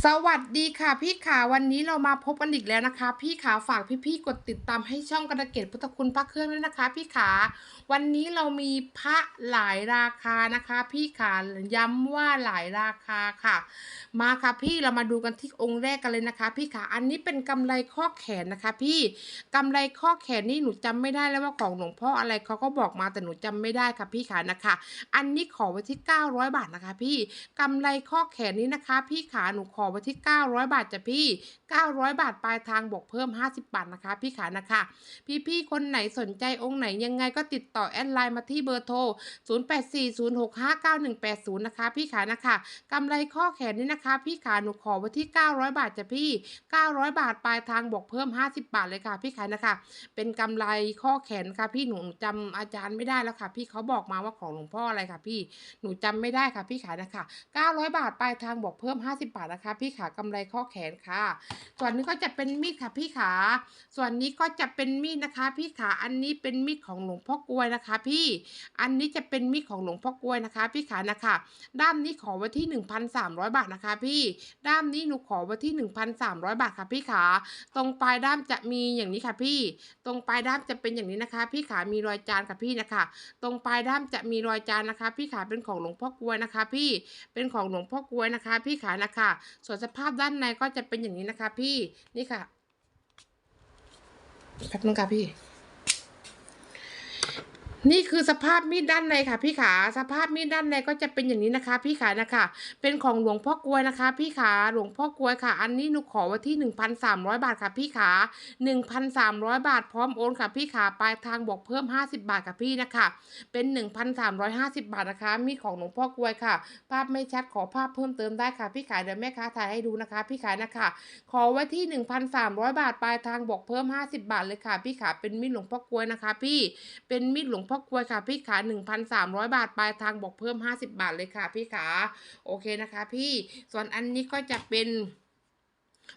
สวัสดีค่ะพี่ขาวันนี้เรามาพบกันอีกแล้วนะคะ พี่ขาฝากพี่ๆกดติดตามให้ช่องกระเกตพุทธคุณพระเครื่องด้วยนะคะ พี่ขาวันนี้เรามีพระหลายราคานะคะ พี่ขาย้ำว่าหลายราคาค่ะ มาค่ะพี่เรามาดูกันที่องค์แรกกันเลยนะคะ พี่ขาอันนี้เป็นกำไรข้อแขนนะคะ พี่กำไรข้อแขนนี่หนูจำไม่ได้แล้วว่าของหลวงพ่ออะไรเขาก็บอกมาแต่หนูจำไม่ได้ค่ะพี่ขานะคะ อันนี้ขอไว้ที่900บาทนะคะ พี่กำไรข้อแขนนี้นะคะ พี่ขาหนูขออไว้ที่ 900 บาทจ้ะพี่ 900 บาทปลายทางบวกเพิ่ม 50 บาทนะคะ พี่ขานะคะ พี่ๆคนไหนสนใจองค์ไหนยังไงก็ติดต่อแอดไลน์มาที่เบอร์โทร 0840659180 นะคะ พี่ขานะคะกำไรข้อแขนนี้นะคะ พี่ขาหนูขอไว้ที่ 900 บาทจ้ะพี่ 900 บาทปลายทางบวกเพิ่ม 50 บาทเลยค่ะ พี่ขานะคะ เป็นกำไรข้อแขนค่ะ พี่หนูจำอาจารย์ไม่ได้แล้วค่ะ พี่เขาบอกมาว่าของหลวงพ่ออะไรค่ะ พี่หนูจำไม่ได้ค่ะ พี่ขานะคะ900 บาทปลายทางบอกเพิ่ม 50 บาทนะคะพี่ขากำไรข้อแขนค่ะ ส่วนนี้ก็จะเป็นมีดค่ะพี่ขา ส่วนนี้ก็จะเป็นมีดนะคะ พี่ขาอันนี้เป็นมีดของหลวงพ่อกลวยนะคะ พี่อันนี้จะเป็นมีดของหลวงพ่อกลวยนะคะ พี่ขานะคะ ด้ามนี้ขอไว้ที่ 1,300 บาทนะคะ พี่ด้ามนี้หนูขอไว้ที่ 1,300 บาทค่ะพี่ขาตรงปลายด้ามจะมีอย่างนี้ค่ะพี่ ตรงปลายด้ามจะเป็นอย่างนี้นะคะ พี่ขามีรอยจานค่ะพี่นะคะ ตรงปลายด้ามจะมีรอยจานนะคะ พี่ขาเป็นของหลวงพ่อกลวยนะคะ พี่เป็นของหลวงพ่อกลวยนะคะ พี่ขานะคะส่วนสภาพด้านในก็จะเป็นอย่างนี้นะคะ พี่นี่ค่ะแป๊บนึงค่ะพี่ นี่คือสภาพมีดด้านในค่ะพี่ขา สภาพมีดด้านในก็จะเป็นอย่างนี้นะคะ พี่ขานะคะ เป็นของหลวงพ่อกลวยนะคะ พี่ขา หลวงพ่อกลวยค่ะ อันนี้หนูขอไว้ที่หนึ่งพันสามร้อยบาทค่ะพี่ขาหนึ่งพันสามร้อยบาทพร้อมโอนค่ะพี่ขา ปลายทางบอกเพิ่มห้าสิบาทค่ะพี่นะคะ เป็นหนึ่งพันสามร้อยห้าสิบาทนะคะ มีของหลวงพ่อกลวยค่ะ ภาพไม่ชัดขอภาพเพิ่มเติมได้ค่ะพี่ขา เดี๋ยวแม่ค้าถ่ายให้ดูนะคะ พี่ขานะคะ ขอไว้ที่หนึ่งพันสามร้อยบาทปลายทางบอกเพิ่มห้าสิบาทเลยค่ะ พี่ขา เป็นมีดหลวงพ่อกลวยนะคะ พี่ เป็นมีดหลวงพ่อกลวยค่ะพี่ขาหนึ่งพันสามร้อยบาทปลายทางบอกเพิ่มห้าสิบาทเลยค่ะพี่ขาโอเคนะคะ พี่ส่วนอันนี้ก็จะเป็น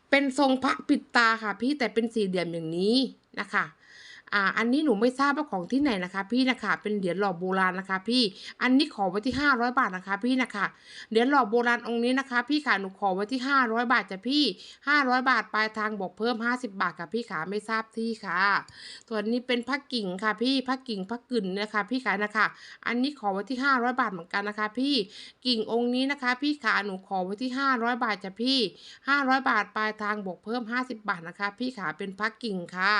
เป็นทรงพระปิดตาค่ะ พี่แต่เป็นสี่เหลี่ยมอย่างนี้นะคะ อ่าอันนี้หนูไม่ทราบว่าของที่ไหนนะคะ พี่นะคะ เป็นเหรียญหล่อโบราณนะคะ พี่ อันนี้ขอไว้ที่ห้าร้อยบาทนะคะ พี่นะคะเหรียญหล่อโบราณองค์นี้นะคะ พี่ขาหนูขอไว้ที่ห้าร้อยบาทจ้ะพี่ห้าร้อยบาทปลายทางบอกเพิ่มห้าสิบาทค่ะพี่ขาไม่ทราบที่ค่ะส่วนนี้เป็นพระกิ่งค่ะ พี่พระกิ่งพระกึ่นนะคะ พี่ขานะคะ อันนี้ขอไว้ที่ห้าร้อยบาทเหมือนกันนะคะ พี่กิ่งองค์นี้นะคะ พี่ขาหนูขอไว้ที่ห้าร้อยบาทจ้ะพี่ห้าร้อยบาทปลายทางบวกเพิ่มห้าสิบาทนะคะ พี่ขาเป็นพระกิ่งค่ะ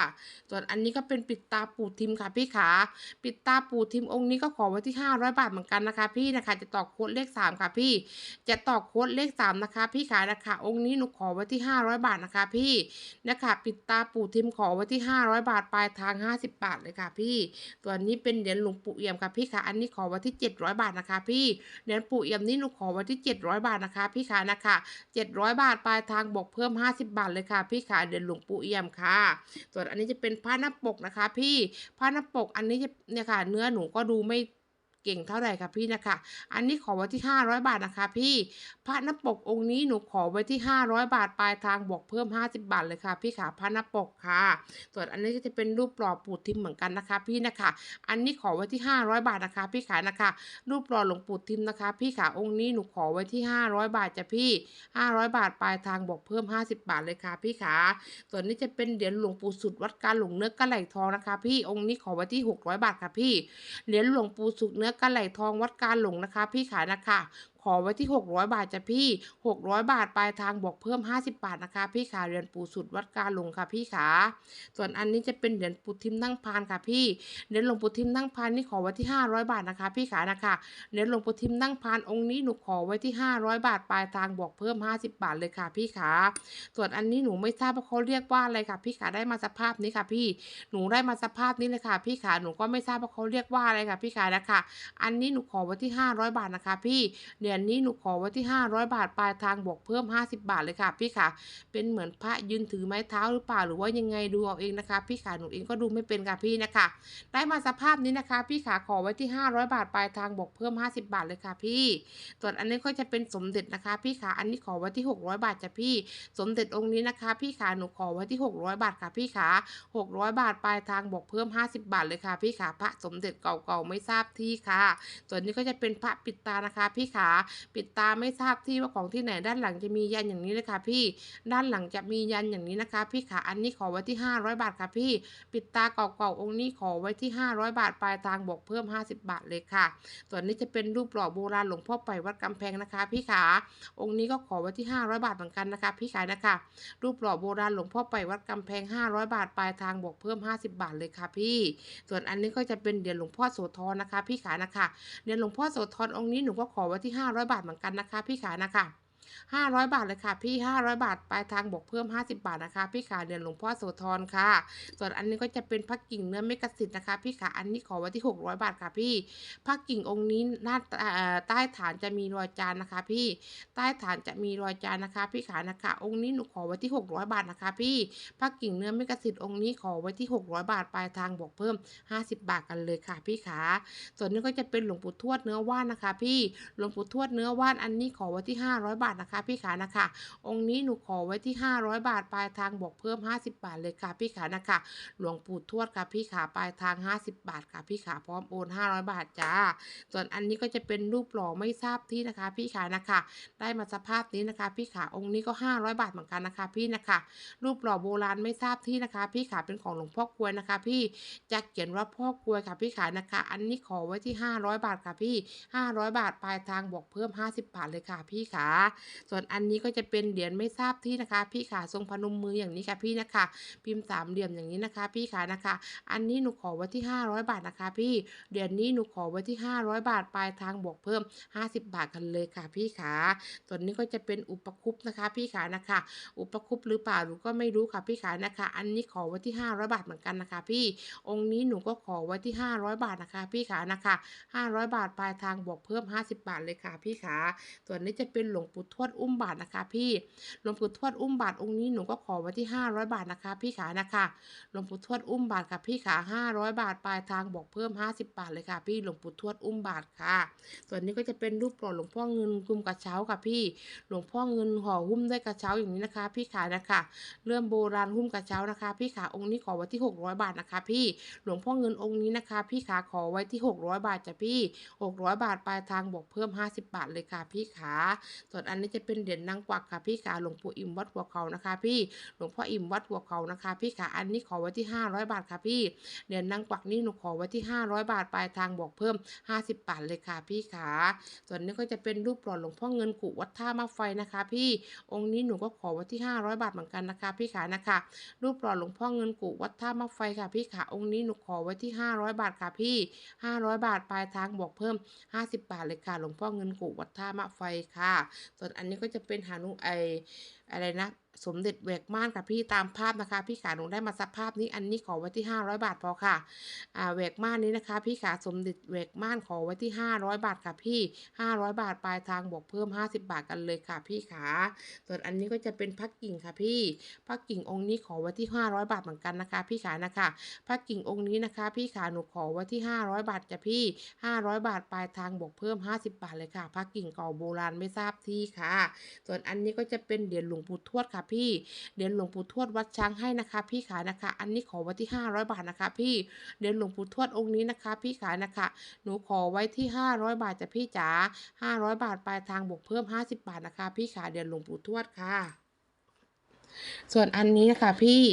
ส่วนอันนี้ก็เป็นปิดตาปูทิมค่ะพี่ขา ปิดตาปูทิมองค์นี้ก็ขอไว้ที่ห้าร้อยบาทเหมือนกันนะคะ พี่นะคะ จะต่อโค้ดเลขสามค่ะพี่ จะต่อโค้ดเลขสามนะคะ พี่ขานะคะ องค์นี้หนูขอไว้ที่ห้าร้อยบาทนะคะ พี่นะคะ ปิดตาปูทิมขอไว้ที่ห้าร้อยบาทปลายทางห้าสิบบาทเลยค่ะ พี่ส่วนี้เป็นเหรียญหลวงปู่เอี่ยมค่ะพี่ขาอันนี้ขอไว้ที่เจ็ดร้อยบาทนะคะ พี่เหรียญปู่เอี่ยมนี่หนูขอไว้ที่เจ็ดร้อยบาทนะคะ พี่ขานะคะเจ็ดร้อยบาทปลายทางบวกเพิ่มห้าสิบบาทเลยค่ะ พี่ขาเหรียญหลวงปู่เอี่ยมค่ะ ส่วนอันนี้จะเป็นผ้าหน้าปกนะคะ พี่ผ้าหน้าปกอันนี้จะเนี่ยค่ะ เนื้อหนูก็ดูไม่ เก่งเท่าไหร่ค่ะพี่นะคะ อันนี้ขอไว้ที่ห้าร้อยบาทนะคะ พี่พระน้าปกองค์นี้หนูขอไว้ที่ห้าร้อยบาทปลายทางบวกเพิ่มห้าสิบบาทเลยค่ะ พี่ขาพระน้าปกค่ะ ส่วนอันนี้ก็จะเป็นรูปหล่อปู่ทิมเหมือนกันนะคะ พี่นะคะ อันนี้ขอไว้ที่ห้าร้อยบาทนะคะ พี่ขานะคะ รูปหล่อหลวงปู่ทิมนะคะ พี่ขาองค์นี้หนูขอไว้ที่ห้าร้อยบาทจ้ะพี่ห้าร้อยบาทปลายทางบวกเพิ่มห้าสิบบาทเลยค่ะ พี่ขาส่วนนี้จะเป็นเหรียญหลวงปู่สุดวัดการหลวงเนื้อกระไหลทองนะคะ พี่องค์นี้ขอไว้ที่หกร้อยบาทค่ะพี่เหรียญหลวงปู่สุดเนื้อกระไหลทองวัดการหลงนะคะ พี่ขายนะคะ ขอไว้ที่ 600 บาทจ้ะพี่ 600 บาทปลายทางบอกเพิ่ม 50 บาทนะคะ พี่ขาเหรียญปู่สุดวัดการหลงค่ะพี่ขา ส่วนอันนี้จะเป็นเหรียญปูทิมนั่งพานค่ะพี่เหรียญหลวงปู่ทิมนั่งพานนี่ขอไว้ที่ 500 บาทนะคะ พี่ขานะคะเหรียญหลวงปู่ทิมนั่งพานองค์นี้หนูขอไว้ที่ 500 บาทปลายทางบอกเพิ่ม 50 บาทเลยค่ะ พี่ขา ส่วนอันนี้หนูไม่ทราบว่าเขาเรียกว่าอะไรค่ะ พี่ขาได้มาสภาพนี้ค่ะพี่ หนูได้มาสภาพนี้เลยค่ะ พี่ขาหนูก็ไม่ทราบว่าเขาเรียกว่าอะไรค่ะ พี่ขานะคะ อันนี้หนูขอไว้ที่ 500 บาทนะคะ พี่เหรียญนนี้หนูขอไว้ที่ 500 บาทปลายทางบวกเพิ่ม 50 บาทเลยค่ะ พี่ค่ะ เป็นเหมือนพระยืนถือไม้เท้าหรือเปล่าหรือว่ายังไงดูเอาเองนะคะ พี่ขาหนูเองก็ดูไม่เป็นค่ะพี่นะคะ ได้มาสภาพนี้นะคะ พี่ขาขอไว้ที่ 500 บาทปลายทางบวกเพิ่ม 50 บาทเลยค่ะพี่ ส่วนอันนี้ก็จะเป็นสมเด็จนะคะ พี่ขาอันนี้ขอไว้ที่ 600 บาทจ้ะพี่ สมเด็จองค์นี้นะคะ พี่ขาหนูขอไว้ที่ 600 บาทค่ะพี่ขา600 บาทปลายทางบวกเพิ่ม 50 บาทเลยค่ะพี่ขาพระสมเด็จเก่าๆไม่ทราบที่ค่ะ ส่วนนี้ก็จะเป็นพระปิดตานะคะ พี่ขาปิดตาไม่ทราบที่ว่าของที่ไหนด้านหลังจะมียันอย่างนี้เลยค่ะพี่ ด้านหลังจะมียันอย่างนี้นะคะ พี่ขาอันนี้ขอไว้ที่ 500 บาทค่ะพี่ ปิดตาเก่าๆองค์นี้ขอไว้ที่ 500 บาทปลายทางบวกเพิ่ม 50 บาทเลยค่ะส่วนนี้จะเป็นรูปหล่อโบราณหลวงพ่อไปวัดกำแพงนะคะ พี่ขาองค์นี้ก็ขอไว้ที่ 500 บาทเหมือนกันนะคะ พี่ขายนะคะ รูปหล่อโบราณหลวงพ่อไปวัดกำแพง 500 บาทปลายทางบวกเพิ่ม 50 บาทเลยค่ะพี่ ส่วนอันนี้ก็จะเป็นเหรียญหลวงพ่อโสธรนะคะ พี่ขานะคะเหรียญหลวงพ่อโสธรองค์นี้หนูก็ขอไว้ที่500 บาทเหมือนกันนะคะ พี่ขานะคะ 500 บาทเลยค่ะพี่ 500 บาทปลายทางบวกเพิ่ม 50 บาทนะคะ พี่ขาเหรียญหลวงพ่อโสธรค่ะ ส่วนอันนี้ก็จะเป็นพระกิ่งเนื้อเมกะสิทธิ์นะคะ พี่ขาอันนี้ขอไว้ที่ 600 บาทค่ะพี่พระกิ่งองค์นี้หน้าใต้ฐานจะมีรอยจานนะคะ พี่ใต้ฐานจะมีรอยจานนะคะ พี่ขานะคะ องค์นี้หนูขอไว้ที่ 600 บาทนะคะ พี่พระกิ่งเนื้อเมกะสิทธิ์องค์นี้ขอไว้ที่ 600 บาทปลายทางบวกเพิ่ม 50 บาทกันเลยค่ะ พี่ขาส่วนนี้ก็จะเป็นหลวงปู่ทวดเนื้อว่านนะคะ พี่หลวงปู่ทวดเนื้อว่านอันนี้ขอไว้ที่ 500 บาทนะคะพี่ขานะคะ องค์นี้หนูขอไว้ที่ 500 บาทปลายทางบวกเพิ่ม 50 บาทเลยค่ะพี่ขานะคะ หลวงปู่ทวดค่ะพี่ขาปลายทาง 50 บาทค่ะพี่ขาพร้อมโอน 500 บาทจ้า ส่วนอันนี้ก็จะเป็นรูปหล่อไม่ทราบที่นะคะ พี่ขานะคะ ได้มาสภาพนี้นะคะ พี่ขาองค์นี้ก็ 500 บาทเหมือนกันนะคะ พี่นะคะ รูปหล่อโบราณไม่ทราบที่นะคะ พี่ขาเป็นของหลวงพ่อกวยนะคะ พี่จะเขียนว่าพ่อกวยค่ะพี่ขานะคะ อันนี้ขอไว้ที่ 500 บาทค่ะพี่ 500 บาทปลายทางบวกเพิ่ม 50 บาทเลยค่ะพี่ขาส่วนอันนี้ก็จะเป็นเหรียญไม่ทราบที่นะคะ พี่ขาทรงพนมมืออย่างนี้ค่ะพี่นะคะ พิมพ์สามเหลี่ยมอย่างนี้นะคะ พี่ขานะคะ อันนี้หนูขอไว้ที่ 500 บาทนะคะ พี่เหรียญนี้หนูขอไว้ที่ 500 บาทปลายทางบวกเพิ่ม 50 บาทกันเลยค่ะ พี่ขาส่วนนี้ก็จะเป็นอุปคุปนะคะ พี่ขานะคะ อุปคุปหรือเปล่าหนูก็ไม่รู้ค่ะพี่ขานะคะ อันนี้ขอไว้ที่ 500 บาทเหมือนกันนะคะ พี่องค์นี้หนูก็ขอไว้ที่ 500 บาทนะคะ พี่ขานะคะ 500 บาทปลายทางบวกเพิ่ม 50 บาทเลยค่ะ พี่ขาส่วนนี้จะเป็นหลวงปู่ทวดอุ้มบาทนะคะพี่หลวงปู่ทวดอุ้มบาทองค์นี้หนูก็ขอไว้ที่ 500 บาทนะคะ พี่ขานะคะหลวงปู่ทวดอุ้มบาทค่ะพี่ขา500 บาทปลายทางบอกเพิ่ม 50 บาทเลยค่ะ พี่หลวงปู่ทวดอุ้มบาทค่ะ ส่วนนี้ก็จะเป็นรูปหล่อหลวงพ่อเงินกลุ่มกระเช้าค่ะพี่หลวงพ่อเงินห่อหุ้มด้วยกระเช้าอย่างนี้นะคะ พี่ขานะคะเรื่องโบราณหุ้มกระเช้านะคะ พี่ขาองค์นี้ขอไว้ที่ 600 บาทนะคะ พี่หลวงพ่อเงินองค์นี้นะคะ พี่ขาขอไว้ที่ 600 บาทจ้ะพี่ 600 บาทปลายทางบอกเพิ่ม 50 บาทเลยค่ะ พี่ขาส่วนอันนี้จะเป็นเหรียญนางกวักค่ะพี่ขาหลวงปู่อิ่มวัดหัวเขานะคะ พี่หลวงพ่ออิ่มวัดหัวเขานะคะ พี่ขาอันนี้ขอไว้ที่ 500 บาทค่ะพี่เหรียญนางกวักนี่หนูขอไว้ที่ 500 บาทปลายทางบอกเพิ่ม 50 บาทเลยค่ะพี่ขาส่วนนี้ก็จะเป็นรูปหล่อหลวงพ่อเงินกุวัดท่ามาไฟนะคะ พี่องค์นี้หนูก็ขอไว้ที่ 500 บาทเหมือนกันนะคะ พี่ขานะคะ รูปหล่อหลวงพ่อเงินกุวัดท่ามาไฟค่ะ พี่ขาองค์นี้หนูขอไว้ที่ 500 บาทค่ะพี่ 500 บาทปลายทางบอกเพิ่ม 50 บาทเลยค่ะหลวงพ่อเงินกุวัดท่ามะไฟค่ะส่วนอันนี้ก็จะเป็นหานุไออะไรนะ สมเด็จแหวกม่านค่ะพี่ตามภาพนะคะ พี่ขาหนูได้มาสภาพนี้อันนี้ขอไว้ที่ 500 บาทพอค่ะอ่าแหวกม่านนี้นะคะ พี่ขาสมเด็จแหวกม่านขอไว้ที่ 500 บาทค่ะพี่ 500 บาทปลายทางบวกเพิ่ม 50 บาทกันเลยค่ะ พี่ขาส่วนอันนี้ก็จะเป็นพักกิ่งค่ะพี่พักกิ่งองค์นี้ขอไว้ที่ 500 บาทเหมือนกันนะคะ พี่ขานะคะพักกิ่งองค์นี้นะคะ พี่ขาหนูขอไว้ที่ 500 บาทจ้ะพี่ 500 บาทปลายทางบวกเพิ่ม 50 บาทเลยค่ะพักกิ่งเก่าโบราณไม่ทราบที่ค่ะ ส่วนอันนี้ก็จะเป็นเหรียญหลวงปู่ทวดค่ะพี่เหรียญหลวงปู่ทวดวัดช้างให้นะคะ พี่ขานะคะ อันนี้ขอไว้ที่ 500 บาทนะคะ พี่เหรียญหลวงปู่ทวดองค์นี้นะคะ พี่ขานะคะ หนูขอไว้ที่ 500 บาทจ้ะพี่จ๋า500 บาทปลายทางบวกเพิ่ม 50 บาทนะคะ พี่ขาเหรียญหลวงปู่ทวดค่ะ ส่วนอันนี้นะคะพี่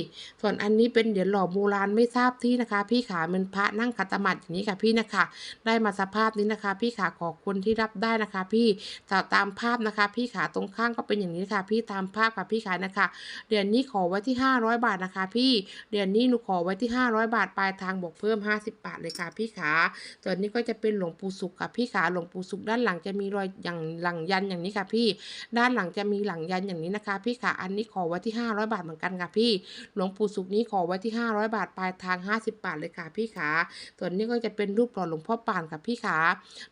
ส่วนอันนี้เป็นเหรียญหล่อโบราณไม่ทราบที่นะคะ พี่ขาเป็นพระนั่งขัดสมาธิอย่างนี้ค่ะพี่นะคะ ได้มาสภาพนี้นะคะ พี่ขาขอคนที่รับได้นะคะ พี่ตาตามภาพนะคะ พี่ขาตรงข้างก็เป็นอย่างนี้ค่ะ พี่ตามภาพค่ะพี่ขานะคะเหรียญนี้ขอไว้ที่ 500 บาทนะคะ พี่เหรียญนี้หนูขอไว้ที่ 500 บาทปลายทางบวกเพิ่ม 50 บาทเลยค่ะพี่ขาส่วนนี้ก็จะเป็นหลวงปู่สุขค่ะพี่ขาหลวงปู่สุขด้านหลังจะมีรอยอย่างหลังยันอย่างนี้ค่ะ พี่ด้านหลังจะมีหลังยันอย่างนี้นะคะ พี่ขาอันนี้ขอไว้ที่500 บาทเหมือนกันค่ะพี่ หลวงปู่สุขนี้ขอไว้ที่ 500 บาทปลายทาง 50 บาทเลยค่ะพี่ขาส่วนนี้ก็จะเป็นรูปหล่อหลวงพ่อป่านค่ะพี่ขา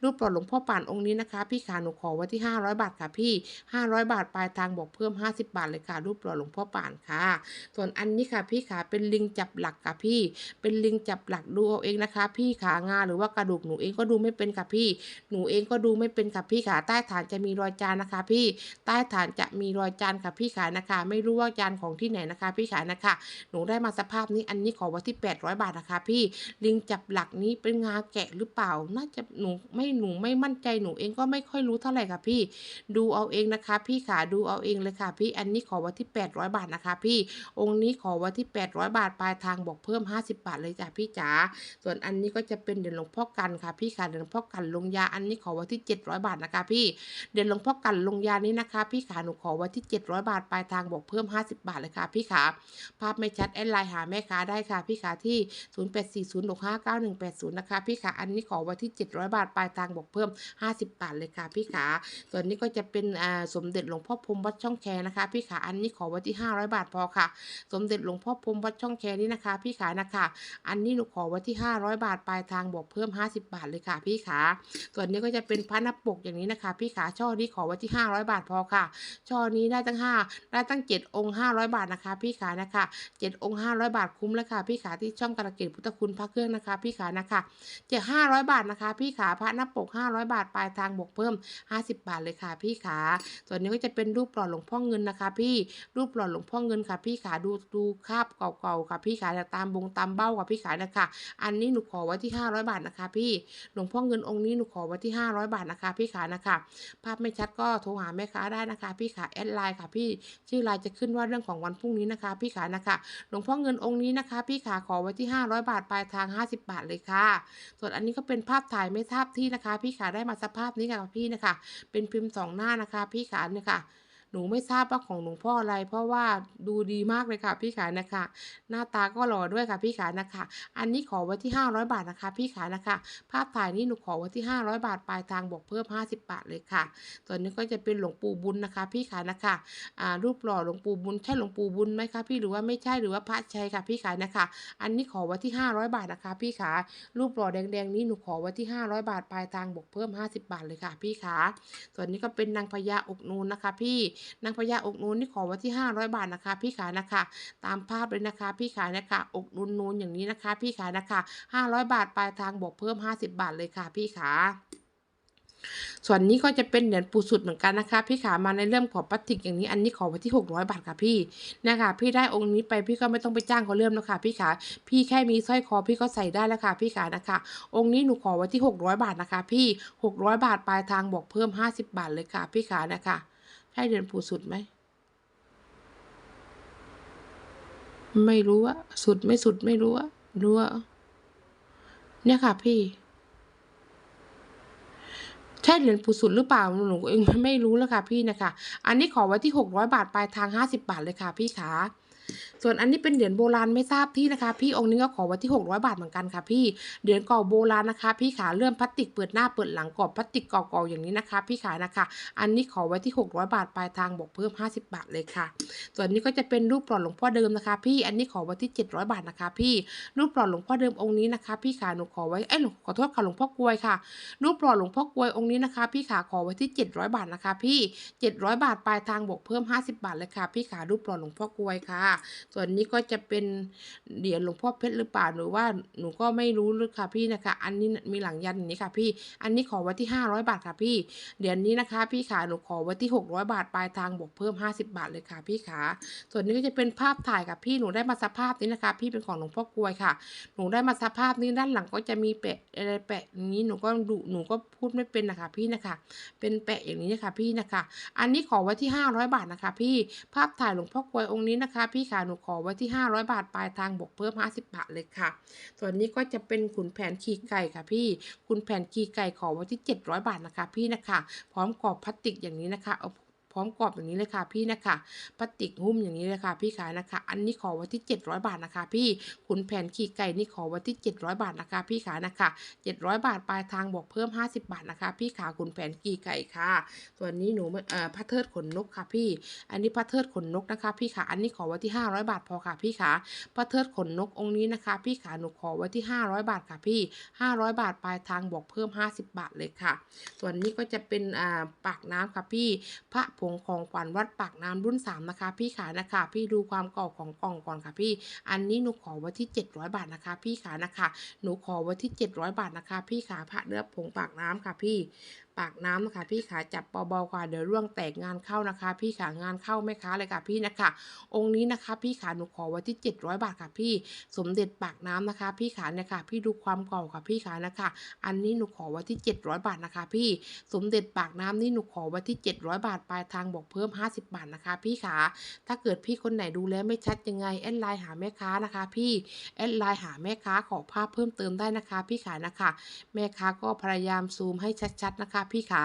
รูปหล่อหลวงพ่อป่านองค์นี้นะคะ พี่ขาหนูขอไว้ที่ 500 บาทค่ะพี่ 500 บาทปลายทางบอกเพิ่ม 50 บาทเลยค่ะ รูปหล่อหลวงพ่อป่านค่ะ ส่วนอันนี้ค่ะพี่ขาเป็นลิงจับหลักค่ะพี่ เป็นลิงจับหลักดูเอาเองนะคะ พี่ขางาหรือว่ากระดูกหนูเองก็ดูไม่เป็นค่ะพี่ หนูเองก็ดูไม่เป็นค่ะพี่ขาใต้ฐานจะมีรอยจานนะคะ พี่ใต้ฐานจะมีรอยจานค่ะพี่ขานะคะ ไม่รู้ว่าจานของที่ไหนนะคะ พี่ขานะคะ หนูได้มาสภาพนี้อันนี้ขอไว้ที่ 800 บาทนะคะ พี่ลิงจับหลักนี้เป็นงาแกะหรือเปล่า น่าจะหนูไม่หนูไม่มั่นใจหนูเองก็ไม่ค่อยรู้เท่าไหร่ค่ะพี่ ดูเอาเองนะคะ พี่ขาดูเอาเองเลยค่ะ พี่อันนี้ขอไว้ที่ 800 บาทนะคะ พี่องค์นี้ขอไว้ที่ 800 บาทปลายทางบอกเพิ่ม 50 บาทเลยจ้ะพี่จ๋าส่วนอันนี้ก็จะเป็นเดี๋ยวหลวงพ่อกันค่ะ พี่ค่ะเดี๋ยวหลวงพ่อกันลงยาอันนี้ขอไว้ที่ 700 บาทนะคะ พี่เดี๋ยวหลวงพ่อกันลงยานี้นะคะ พี่ขาหนูขอไว้ที่ 700 บาทปลายทางบอกเพิ่ม 50บาทเลยค่ะพี่ขาภาพไม่ชัดแอดไลน์หาแม่ค้าได้ค่ะพี่ขาที่ 0840659180 นะคะ พี่ขาอันนี้ขอไว้ที่ 700 บาทปลายทางบอกเพิ่ม 50 บาทเลยค่ะพี่ขาส่วนนี้ก็จะเป็นสมเด็จหลวงพ่อพรมวัดช่องแคนะคะพี่ขาอันนี้ขอไว้ที่ 500 บาทพอค่ะ สมเด็จหลวงพ่อพรมวัดช่องแคนี่นะคะ พี่ขานะคะ อันนี้หนูขอไว้ที่ 500 บาทปลายทางบวกเพิ่ม 50 บาทเลยค่ะพี่ขาส่วนนี้ก็จะเป็นพระนับปกอย่างนี้นะคะ พี่ขาช่อนี้ขอไว้ที่ 500 บาทพอค่ะ ช่อนี้ได้ตั้ง 5 ได้ตั้ง 7 ององค์500 บาทนะคะ พี่ขานะคะ7องค์500 บาทคุ้มแล้วค่ะพี่ขาที่ช่องกระเกตพุทธคุณพระเครื่องนะคะ พี่ขานะคะเจ็ด500บาทนะคะ พี่ขาพระนับปก 500 บาทปลายทางบวกเพิ่ม 50 บาทเลยค่ะ พี่ขาส่วนนี้ก็จะเป็นรูปหล่อหลวงพ่อเงินนะคะ พี่รูปหล่อหลวงพ่อเงินค่ะ พี่ขาดูดูคาบเก่าๆค่ะ พี่ขาตามบงตามเบ้าค่ะพี่ขานะคะ อันนี้หนูขอไว้ที่ 500 บาทนะคะ พี่หลวงพ่อเงินองค์นี้หนูขอไว้ที่ 500 บาทนะคะ พี่ขานะคะ ภาพไม่ชัดก็โทรหาแม่ค้าได้นะคะ พี่ขาแอดไลน์ค่ะ พี่ชื่อไลน์จะขึ้นว่าเรื่องของวันพรุ่งนี้นะคะ พี่ขานะคะ หลวงพ่อเงินองค์นี้นะคะ พี่ขาขอไว้ที่ 500 บาทปลายทาง 50 บาทเลยค่ะ ส่วนอันนี้ก็เป็นภาพถ่ายไม่ทราบที่นะคะ พี่ขาได้มาสภาพนี้ค่ะพี่นะคะ เป็นพิมพ์สองหน้านะคะ พี่ขาเนี่ยค่ะ หนูไม่ทราบว่าของหลวงพ่ออะไร เพราะว่าดูดีมากเลยค่ะ พี่ขานะคะ หน้าตาก็หล่อด้วยค่ะพี่ขานะคะ อันนี้ขอไว้ที่ 500 บาทนะคะ พี่ขานะคะ ภาพถ่ายนี้หนูขอไว้ที่ 500 บาทปลายทางบวกเพิ่ม 50 บาทเลยค่ะส่วนนี้ก็จะเป็นหลวงปู่บุญนะคะ พี่ขานะคะอ่ารูปหล่อหลวงปู่บุญใช่หลวงปู่บุญไหมคะพี่หรือว่าไม่ใช่หรือว่าพระชัยค่ะ พี่ขานะคะ อันนี้ขอไว้ที่ 500 บาทนะคะ พี่ขารูปหล่อแดงๆนี้หนูขอไว้ที่ 500 บาทปลายทางบวกเพิ่ม 50 บาทเลยค่ะ พี่ขาส่วนนี้ก็เป็นนางพญาอกนูนนะคะ พี่นางพญาอกนูนนี่ขอไว้ที่ 500 บาทนะคะ พี่ขานะคะ ตามภาพเลยนะคะ พี่ขานะคะ อกนูนนูนๆอย่างนี้นะคะ พี่ขานะคะ 500 บาทปลายทางบวกเพิ่ม 50 บาทเลยค่ะ พี่ขาส่วนนี้ก็จะเป็นเหรียญปูสุดเหมือนกันนะคะ พี่ขามาในเรื่องของพลาสติกอย่างนี้อันนี้ขอไว้ที่ 600 บาทค่ะพี่นะคะ พี่ได้องค์นี้ไปพี่ก็ไม่ต้องไปจ้างเขาเริ่มแล้วค่ะ พี่ขาพี่แค่มีสร้อยคอพี่ก็ใส่ได้แล้วค่ะ พี่ขานะคะ องค์นี้หนูขอไว้ที่ 600 บาทนะคะ พี่ 600 บาทปลายทางบวกเพิ่ม 50 บาทเลยค่ะ พี่ขานะคะ ช่เดือนปูสุดไหม ไม่รู้อะสุดไม่สุดไม่รู้อะรู้อะเนี่ยค่ะพี่ ใช่เหรียญปู่สุดหรือเปล่าหนูเองไม่รู้แล้วค่ะพี่นะคะ อันนี้ขอไว้ที่หกร้อยบาทปลายทางห้าสิบาทเลยค่ะพี่ขา ส่วนอันนี้เป็นเหรียญโบราณไม่ทราบที่นะคะ พี่องค์นี้ก็ขอไว้ที่หกร้อยบาทเหมือนกันค่ะพี่เหรียญเก่าโบราณนะคะ พี่ขาเลื่อมพลาสติกเปิดหน้าเปิดหลังกรอบพลาสติกเก่าๆอย่างนี้นะคะ พี่ขานะคะ อันนี้ขอไว้ที่หกร้อยบาทปลายทางบอกเพิ่มห้าสิบาทเลยค่ะ ส่วนนี้ก็จะเป็นรูปหล่อหลวงพ่อเดิมนะคะ พี่อันนี้ขอไว้ที่เจ็ดร้อยบาทนะคะ พี่รูปหล่อหลวงพ่อเดิมองค์นี้นะคะ พี่ขาหนูขอไว้เอ้ยขอโทษค่ะหลวงพ่อกวยค่ะ รูปหล่อหลวงพ่อกวยองค์นี้นะคะ พี่ขาขอไว้ที่ 700 บาทนะคะ พี่ 700 บาทปลายทางบวกเพิ่ม 50 บาทเลยค่ะ พี่ขารูปหล่อหลวงพ่อกวยค่ะส่วนนี้ก็จะเป็นเหรียญหลวงพ่อเพชรหรือเปล่าหรือว่าหนูก็ไม่รู้เลยค่ะพี่นะคะ อันนี้มีหลังยันอย่างนี้ค่ะพี่ อันนี้ขอไว้ที่ 500 บาทค่ะพี่เหรียญนี้นะคะ พี่ขาหนูขอไว้ที่ 600 บาทปลายทางบวกเพิ่ม 50 บาทเลยค่ะพี่ขาส่วนนี้ก็จะเป็นภาพถ่ายค่ะพี่หนูได้มาสภาพนี้นะคะ พี่เป็นของหลวงพ่อกลวยค่ะ หนูได้มาสภาพนี้ด้านหลังก็จะมีแปะอะไรแปะอย่างนี้หนูก็ดูหนูก็พูดไม่เป็นนะคะพี่นะคะ เป็นแปะอย่างนี้นะคะพี่นะคะ อันนี้ขอไว้ที่ 500 บาทนะคะ พี่ภาพถ่ายหลวงพ่อกลวยองค์นี้นะคะพี่ขาหนูขอไว้ที่ 500 บาทปลายทางบวกเพิ่ม 50 บาทเลยค่ะ ส่วนนี้ก็จะเป็นขุนแผนขี่ไก่ค่ะพี่ขุนแผนขี่ไก่ขอไว้ที่ 700 บาทนะคะ พี่นะคะ พร้อมกรอบพลาสติกอย่างนี้นะคะเอา พร้อมกรอบอย่างนี้เลยค่ะพี่นะคะพลาสติกหุ้มอย่างนี้เลยค่ะพี่ขายนะคะ อันนี้ขอไว้ที่ 700 บาทนะคะ พี่ขุนแผนขี่ไก่นี่ขอไว้ที่ 700 บาทนะคะ พี่ขายนะคะ 700 บาทปลายทางบวกเพิ่ม 50 บาทนะคะ พี่ขาขุนแผนขี่ไก่ค่ะ ส่วนนี้หนูเอ่อพระเทิดขนนกค่ะพี่ อันนี้พระเทิดขนนกนะคะ พี่ขาอันนี้ขอไว้ที่ 500 บาทพอค่ะพี่ขาพระเทิดขนนกองค์นี้นะคะ พี่ขาหนูขอไว้ที่ 500 บาทค่ะพี่ 500 บาทปลายทางบวกเพิ่ม 50 บาทเลยค่ะ ส่วนนี้ก็จะเป็นอ่าปากน้ำค่ะพี่พระผงของขวัญวัดปากน้ำรุ่น 3 นะคะ พี่ขานะคะ พี่ดูความเก่าของกล่องก่อนค่ะพี่ อันนี้หนูขอไว้ที่ 700 บาทนะคะ พี่ขานะคะ หนูขอไว้ที่ 700 บาทนะคะ พี่ขาพระเนื้อผงปากน้ำค่ะพี่ ปากน้ำนะคะ พี่ขาจับเบาๆค่ะเดี๋ยวร่วงแตกงานเข้านะคะ พี่ขางานเข้าแม่ค้าเลยค่ะพี่นะคะ องค์นี้นะคะพี่ขาหนูขอไว้ที่ 700 บาทค่ะพี่ สมเด็จปากน้ำนะคะ พี่ขาเนี่ยค่ะพี่ดูความเก่าค่ะพี่ขานะคะ อันนี้หนูขอไว้ที่ 700 บาทนะคะ พี่สมเด็จปากน้ำนี่หนูขอไว้ที่ 700 บาทปลายทางบอกเพิ่ม 50 บาทนะคะ พี่ขาถ้าเกิดพี่คนไหนดูแล้วไม่ชัดยังไงแอดไลน์หาแม่ค้านะคะ พี่แอดไลน์หาแม่ค้าขอภาพเพิ่มเติมได้นะคะ พี่ขานะคะ แม่ค้าก็พยายามซูมให้ชัดๆนะคะพี่ขา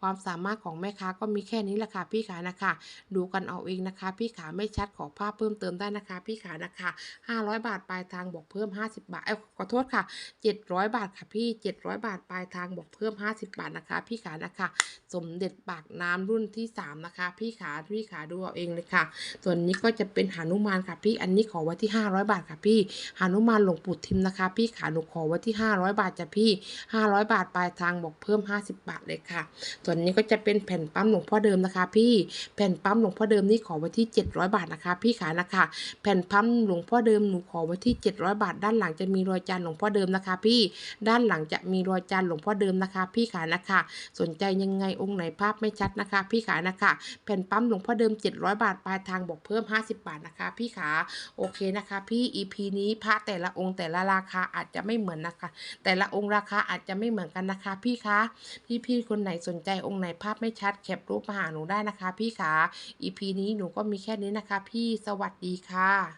ความสามารถของแม่ค้าก็มีแค่นี้แหละค่ะพี่ขานะคะ ดูกันเอาเองนะคะ พี่ขาไม่ชัดขอภาพเพิ่มเติมได้นะคะ พี่ขานะคะ 500 บาทปลายทางบอกเพิ่ม 50 บาทเอ้ขอโทษค่ะ 700 บาทค่ะพี่ 700 บาทปลายทางบอกเพิ่ม 50 บาทนะคะ พี่ขานะคะ สมเด็จปากน้ำรุ่นที่ 3 นะคะ พี่ขาพี่ขาดูเอาเองเลยค่ะ ส่วนนี้ก็จะเป็นหานุมานค่ะพี่อันนี้ขอไว้ที่ 500 บาทค่ะพี่หานุมานหลวงปู่ทิมนะคะ พี่ขาหนูขอไว้ที่ 500 บาทจ้ะพี่ 500 บาทปลายทางบอกเพิ่ม 50 บาทเลยค่ะ ส่วนนี้ก็จะเป็นแผ่นปั๊มหลวงพ่อเดิมนะคะ พี่แผ่นปั๊มหลวงพ่อเดิมนี่ขอไว้ที่ 700 บาทนะคะ พี่ขานะคะ แผ่นปั๊มหลวงพ่อเดิมหนูขอไว้ที่ 700 บาท ด้านหลังจะมีรอยจานหลวงพ่อเดิมนะคะ พี่ด้านหลังจะมีรอยจานหลวงพ่อเดิมนะคะ พี่ขานะคะ สนใจยังไงองค์ไหนภาพไม่ชัดนะคะ พี่ขานะคะ แผ่นปั๊มหลวงพ่อเดิม 700 บาทปลายทางบอกเพิ่ม 50 บาทนะคะ พี่ขาโอเคนะคะ พี่ EP นี้พระแต่ละองค์แต่ละราคาอาจจะไม่เหมือนนะคะ แต่ละองค์ราคาอาจจะไม่เหมือนกันนะคะ พี่คะพี่ๆคนไหนสนใจองค์ไหนภาพไม่ชัดแคปรูปมาหาหนูได้นะคะ พี่ขา EP นี้หนูก็มีแค่นี้นะคะ พี่สวัสดีค่ะ